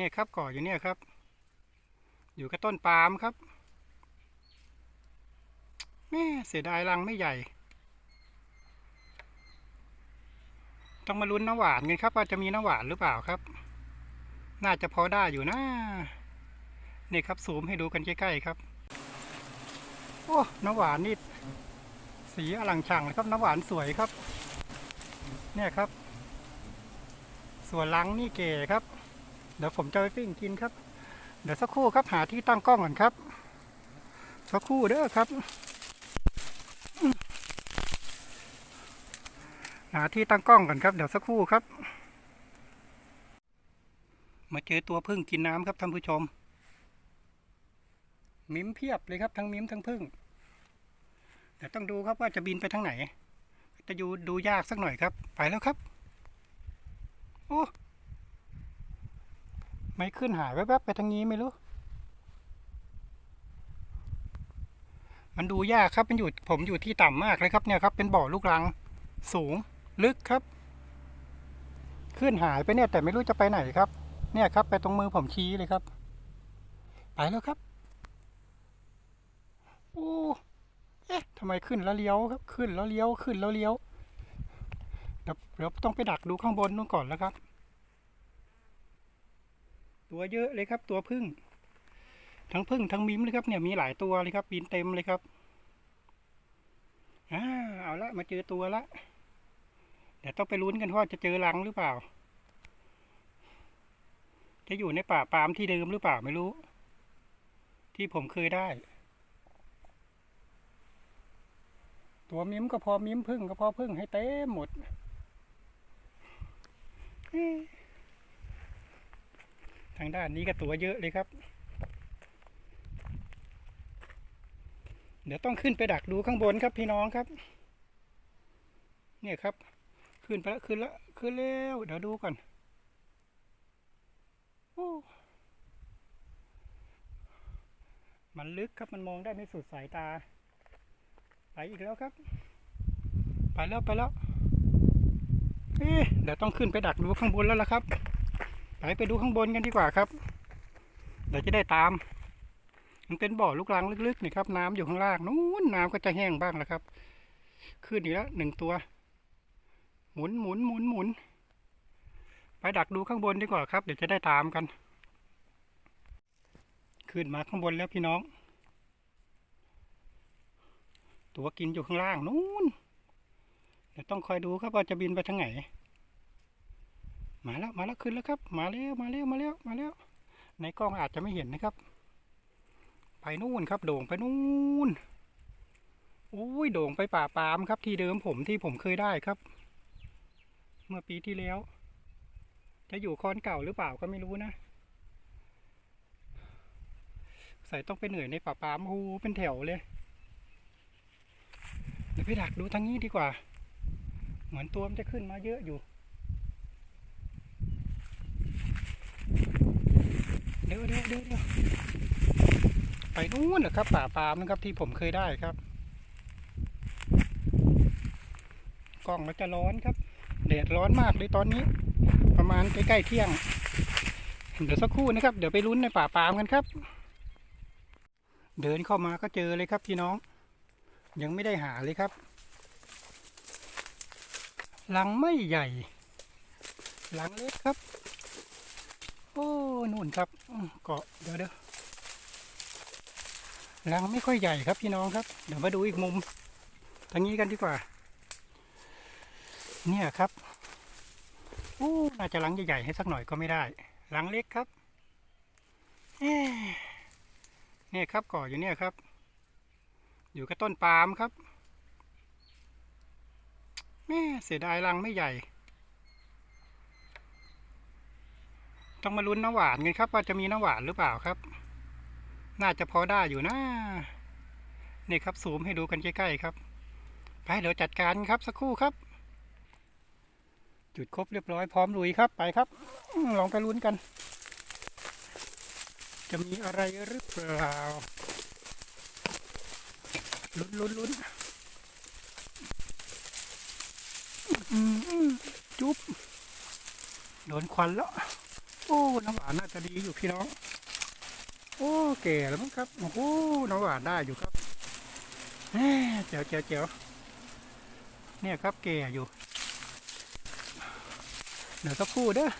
เนี่ยครับก่ออยู่เนี่ยครับ อยู่กับต้นปาล์มครับแม่เสียดายรังไม่ใหญ่ ต้องมาลุ้นน้ำหวานกันครับ ว่าจะมีน้ำหวานหรือเปล่าครับ น่าจะพอได้อยู่นะนี่ครับซูมให้ดูกันใกล้ๆครับ โอ้น้ำหวานนี่สีอลังช่างเลยครับน้ำหวานสวยครับ เนี่ยครับ ส่วนลังนี่เก๋ครับ เดี๋ยวผมจะไปปิ้งกินครับ เดี๋ยวสักครู่ครับหาที่ตั้งกล้องก่อนครับ สักครู่เด้อครับ หาที่ตั้งกล้องก่อนครับ เดี๋ยวสักครู่ครับ มาเจอตัวพึ่งกินน้ำครับท่านผู้ชม มิ้มเพียบเลยครับทั้งมิ้มทั้งพึ่งเดี๋ยวต้องดูครับว่าจะบินไปทางไหน จะอยู่ดูยากสักหน่อยครับ ไปแล้วครับ โอ้ ไม่ขึ้นหายแวบๆไปทางนี้ไม่รู้ มันดูยากครับมันอยู่ผมอยู่ที่ต่ำมากเลยครับเนี่ยครับ เป็นบ่อลูกรังสูงลึกครับ ขึ้นหายไปเนี่ย แต่ไม่รู้จะไปไหนครับ เนี่ยครับ ไปตรงมือผมชี้เลยครับ ไปแล้วครับโอ้เอ๊ะทำไมขึ้นแล้วเลี้ยวครับ ขึ้นแล้วเลี้ยวขึ้นแล้วเลี้ยวเดี๋ยวเดี๋ยวต้องไปดักดูข้างบนนู่นก่อนแล้วครับ ตัวเยอะเลยครับ ตัวพึ่ง ทั้งพึ่งทั้งมิ้มเลยครับเนี่ยมีหลายตัวเลยครับบินเต็มเลยครับอ่าเอาละมาเจอตัวละเดี๋ยวต้องไปลุ้นกันว่าจะเจอรังหรือเปล่า จะอยู่ในป่าปามที่เดิมหรือเปล่าไม่รู้ ที่ผมเคยได้ ตัวมิ้มก็พอมิ้มพึ่งก็พอพึ่งให้เต็มหมด ทางด้านนี้ก็ตัวเยอะเลยครับ เดี๋ยวต้องขึ้นไปดักดูข้างบนครับพี่น้องครับ เนี่ยครับ ขึ้นไปแล้วขึ้นแล้วขึ้นแล้วเดี๋ยวดูก่อนโอ้มันลึกครับมันมองได้ไม่สุดสายตา ไปอีกแล้วครับ ไปแล้วไปแล้วเอ๊เดี๋ยวต้องขึ้นไปดักดูข้างบนแล้วล่ะครับ ไปไปดูข้างบนกันดีกว่าครับ เดี๋ยวจะได้ตาม มันเป็นบ่อลูกรังลึกๆนี่ครับ น้ำอยู่ข้างล่างนู้นน้ำก็จะแห้งบ้างแล้วครับ ขึ้นอีกแล้วหนึ่งตัว หมุนหมุนหมุนหมุนไปดักดูข้างบนดีกว่าครับ เดี๋ยวจะได้ตามกัน ขึ้นมาข้างบนแล้วพี่น้อง ตัวกินอยู่ข้างล่างนู้นเดี๋ยวต้องคอยดูครับว่าจะบินไปทางไหน มาแล้วมาแล้วขึ้นแล้วครับ มาแล้วมาแล้วมาแล้วมาแล้วในกล้องอาจจะไม่เห็นนะครับ ไปนู่นครับโด่งไปนู่นโอ้ยโด่งไปป่าปามครับ ที่เดิมผมที่ผมเคยได้ครับ เมื่อปีที่แล้ว จะอยู่คอนเก่าหรือเปล่าก็ไม่รู้นะใส่ต้องไปเหนื่อยในป่าปามโอ้เป็นแถวเลยเดี๋ยวไปดักดูทางนี้ดีกว่า เหมือนตัวมันจะขึ้นมาเยอะอยู่ เดี๋ยวเดี๋ยวเดี๋ยวไปนู่นนะครับ ป่าปาล์มนะครับที่ผมเคยได้ครับ กล้องมันจะร้อนครับแดดร้อนมากเลยตอนนี้ ประมาณใกล้ๆเที่ยง เดี๋ยวสักครู่นะครับ เดี๋ยวไปลุ้นในป่าปาล์มกันครับ เดินเข้ามาก็เจอเลยครับพี่น้อง ยังไม่ได้หาเลยครับลังไม่ใหญ่ลังเล็กครับ โอ้นู่นครับเกาะเดี๋ยวเดี๋ยวลังไม่ค่อยใหญ่ครับพี่น้องครับ เดี๋ยวมาดูอีกมุมทางนี้กันดีกว่า เนี่ยครับโอ้น่าจะลังใหญ่ๆให้สักหน่อยก็ไม่ได้ลังเล็กครับเอ๊ะเนี่ยครับก่ออยู่เนี่ยครับ อยู่กับต้นปาล์มครับแม่เสียดายรังไม่ใหญ่ ต้องมาลุ้นน้ำหวานกันครับ ว่าจะมีน้ำหวานหรือเปล่าครับ น่าจะพอได้อยู่นะนี่ครับซูมให้ดูกันใกล้ๆครับ ไปเดี๋ยวจัดการครับสักครู่ครับ จุดครบเรียบร้อยพร้อมลุยครับไปครับอลองไปลุ้นกัน จะมีอะไรหรือเปล่าลุ้นลุ้นลุ้นจุ๊บโดนควันแล้ว โอ้ น้ำหวานน่าจะดีอยู่พี่น้อง โอ้แก่แล้วมั้งครับ โอ้โหน้ำหวานได้อยู่ครับเจ๋วเจ๋วเจ๋วเนี่ยครับแก่อยู่ เดี๋ยวสักครู่เด้อ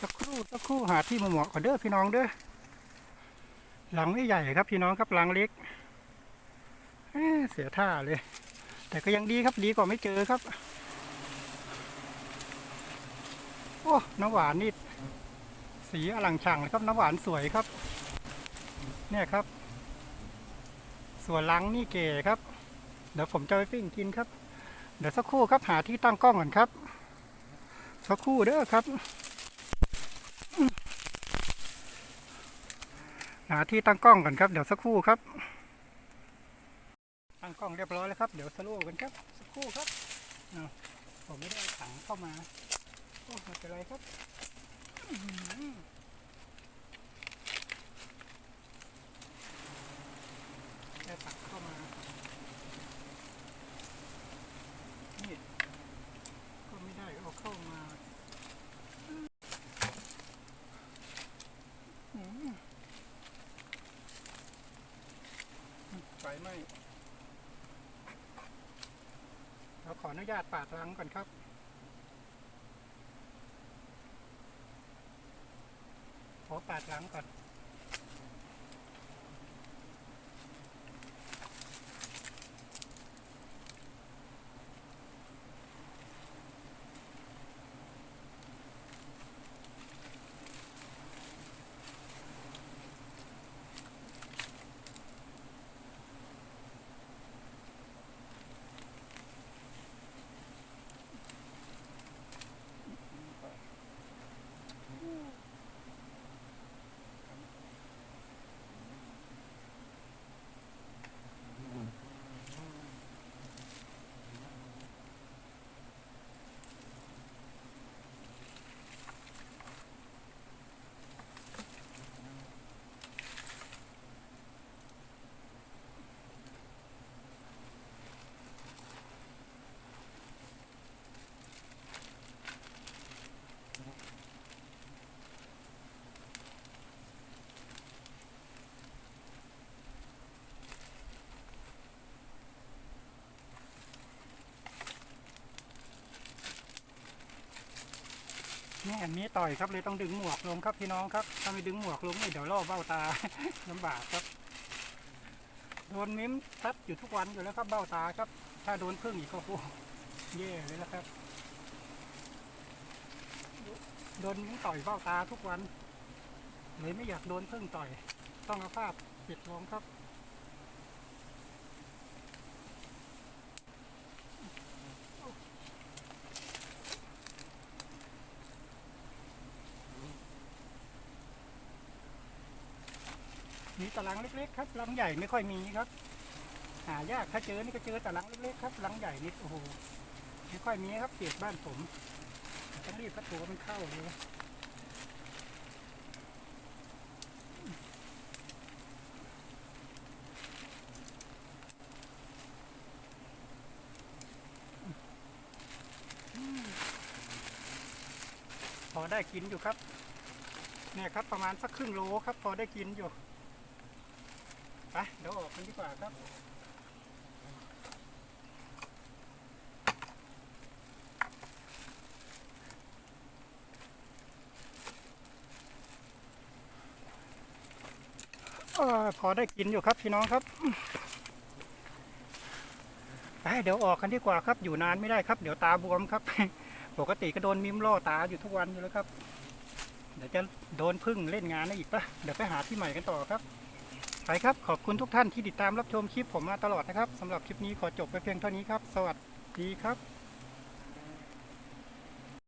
สักครู่สักครู่หาที่เหมาะก่อนเด้อพี่น้องเด้อ หลังไม่ใหญ่ครับพี่น้องครับหลังเล็กเอ้เสียท่าเลย แต่ก็ยังดีครับดีกว่าไม่เจอครับ โอ้น้ำหวานนี่สีอลังช่างเลยครับน้ำหวานสวยครับ เนี่ยครับ ส่วนลังนี่เก๋ครับ เดี๋ยวผมจะไปปิ้งกินครับ เดี๋ยวสักครู่ครับหาที่ตั้งกล้องก่อนครับ สักครู่เด้อครับ หาที่ตั้งกล้องก่อนครับเดี๋ยวสักครู่ครับ ตั้งกล้องเรียบร้อยแล้วครับ เดี๋ยวสโลว์กันครับ สักครู่ครับผมไม่ได้เอาถังเข้ามา อ้ไม่เป็นไรครับแค่ตักเข้ามานี่ก็ไม่ได้เอาเข้ามาอื้อหือไฟไหม้เราขออนุญาตปาดรังก่อนครับ ขอปาดหลังก่อน นี่อันนี้ต่อยครับเลยต้องดึงหมวกลงครับพี่น้องครับ ถ้าไม่ดึงหมวกลงนี่เดี๋ยวล่อเบ้าตาลำบากครับ โดนมิ้มทับอยู่ทุกวันอยู่แล้วครับเบ้าตาครับ ถ้าโดนพึ่งอีกก็โอ้โหแย่เลยแล้วครับ โดนมิ้มต่อยเบ้าตาทุกวันเลยไม่อยากโดนพึ่งต่อย ต้องเอาผ้าปิดลงครับ มีตารางเล็กๆครับลังใหญ่ไม่ค่อยมีครับ หายากถ้าเจอนี่ก็เจอต่ลังเล็กๆครับลังใหญ่นิดโอ้โหไม่ค่อยมีครับเปียกบ้านผมต้องรีบพัดตัวมันเข้าเลยพอได้กินอยู่ครับ เนี่ยครับประมาณสักครึ่งโลครับ พอได้กินอยู่ ไปเดี๋ยวออกกันดีกว่าครับออพอได้กินอยู่ครับพี่น้องครับไปเดี๋ยวออกกันดีกว่าครับ อยู่นานไม่ได้ครับ เดี๋ยวตาบวมครับ ปกติก็โดนมิมล่อตาอยู่ทุกวันอยู่แล้วครับ เดี๋ยวจะโดนพึ่งเล่นงานนะอีกปะเดี๋ยวไปหาที่ใหม่กันต่อครับ ไปครับ ขอบคุณทุกท่านที่ติดตามรับชมคลิปผมมาตลอดนะครับสำหรับคลิปนี้ขอจบไปเพียงเท่านี้ครับ สวัสดีครับ